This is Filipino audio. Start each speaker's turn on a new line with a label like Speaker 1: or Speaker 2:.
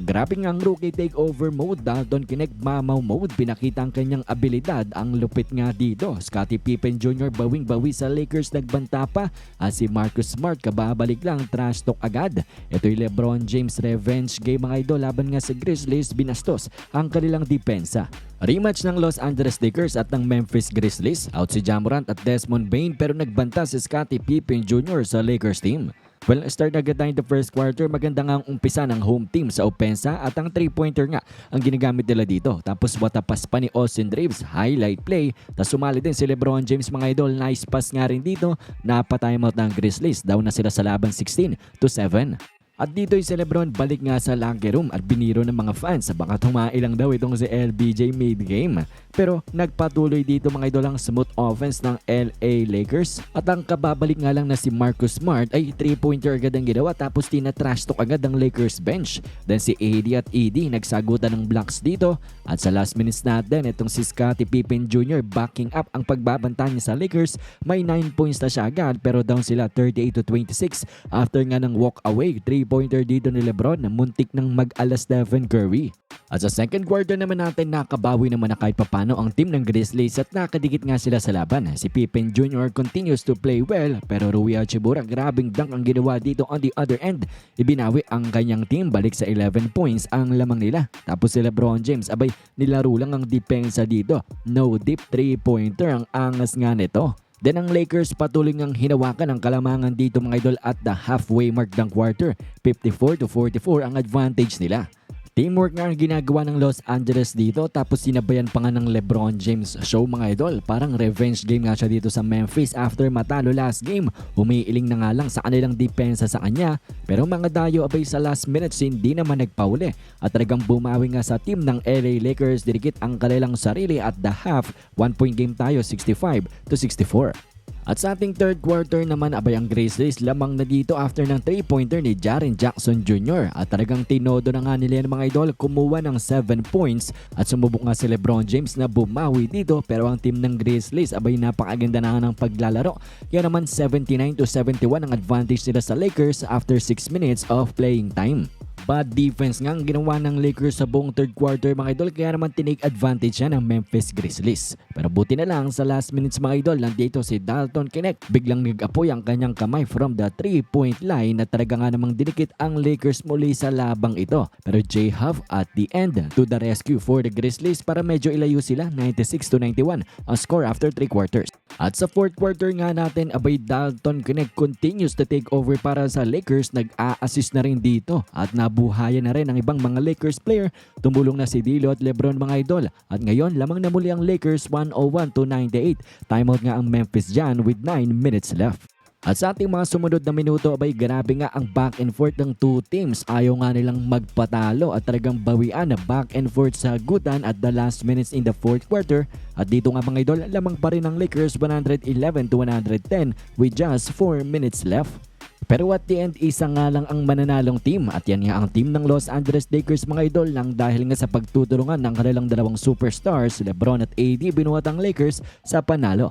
Speaker 1: Grabe ang rookie takeover mode, Dalton Kinect mamaw mode, pinakita ang kanyang abilidad, ang lupit nga dito. Scottie Pippen Jr. bawing-bawi sa Lakers nagbanta pa at si Marcus Smart kababalik lang trash talk agad. Ito'y Lebron James revenge game mga idol laban nga sa Grizzlies binastos ang kanilang depensa. Rematch ng Los Angeles Lakers at ng Memphis Grizzlies. Out si Jamorant at Desmond Bain pero nagbanta si Scottie Pippen Jr. sa Lakers team. Well, start agad tayo the first quarter. Maganda nga ang umpisa ng home team sa opensa at ang 3-pointer nga ang ginagamit nila dito. Tapos watapas pa ni Austin Reeves, highlight play. Tapos sumali din si Lebron James mga idol. Nice pass nga rin dito. Napatimeout ng Grizzlies. Down na sila sa laban 16 to 7. At dito'y si Lebron balik nga sa locker room at biniro ng mga fans sa baka tumailang daw itong si LBJ mid-game. Pero nagpatuloy dito mga idol ang smooth offense ng LA Lakers at ang kababalik nga lang na si Marcus Smart ay 3-pointer agad ang ginawa tapos tina-trash talk agad ang Lakers bench. Then si AD at ED nagsagutan ng blocks dito at sa last minutes natin itong si Scottie Pippen Jr. backing up ang pagbabanta niya sa Lakers may 9 points na siya agad pero down sila 38 to 26 after nga ng walk away 3-pointer dito ni Lebron na muntik ng mag-alas Stephen Curry. At sa second quarter naman natin nakabawi naman na kahit papano ang team ng Grizzlies at nakadikit nga sila sa laban. Si Pippen Jr. continues to play well pero Rui Hachimura grabing dunk ang ginawa dito on the other end. Ibinawi ang kanyang team balik sa 11 points ang lamang nila. Tapos si Lebron James abay nilaro lang ang depensa dito. No deep 3-pointer ang angas nga nito. Then ang Lakers patuloy ngang hinawakan ang kalamangan dito mga idol at the halfway mark ng quarter. 54 to 44 ang advantage nila. Teamwork nga ang ginagawa ng Los Angeles dito tapos sinabayan pa nga ng Lebron James show mga idol. Parang revenge game nga siya dito sa Memphis after matalo last game. Umiiling na nga lang sa kanilang depensa sa kanya pero mga dayo abay sa last minutes hindi naman nagpauli at talagang bumawi nga sa team ng LA Lakers dirikit ang kanilang sarili at the half. One point game tayo 65 to 64. At sa ating third quarter naman abay ang Grizzlies lamang na dito after ng 3-pointer ni Jaren Jackson Jr. At talagang tinodo na nga nila yung mga idol kumuha ng 7 points at sumubok nga si Lebron James na bumawi dito pero ang team ng Grizzlies abay napakaganda na ng paglalaro. Kaya naman 79 to 71 ang advantage nila sa Lakers after 6 minutes of playing time. Bad defense nga ang ginawa ng Lakers sa buong third quarter mga idol kaya naman tinake advantage siya ng Memphis Grizzlies. Pero buti na lang sa last minutes mga idol nandito si Dalton Kinect. Biglang nag-apoy ang kanyang kamay from the 3-point line na talaga nga namang dinikit ang Lakers muli sa labang ito. Pero J. Huff at the end to the rescue for the Grizzlies para medyo ilayo sila 96 to 91 ang score after 3 quarters. At sa fourth quarter nga natin abay Dalton Kinect continues to take over para sa Lakers nag-a-assist na rin dito at nabuhayan na rin ang ibang mga Lakers player. Tumulong na si Dilo at Lebron mga idol. At ngayon lamang na muli ang Lakers 101 to 98. Timeout nga ang Memphis dyan with 9 minutes left. At sa ating mga sumunod na minuto, abay grabe nga ang back and forth ng two teams. Ayaw nga nilang magpatalo at talagang bawian na back and forth sa gutan at the last minutes in the fourth quarter. At dito nga mga idol, lamang pa rin ng Lakers 111 to 110 with just 4 minutes left. Pero at the end, isa nga lang ang mananalong team at yan nga ang team ng Los Angeles Lakers mga idol lang dahil nga sa pagtutulungan ng kanilang dalawang superstars, Lebron at AD binuhat ang Lakers sa panalo.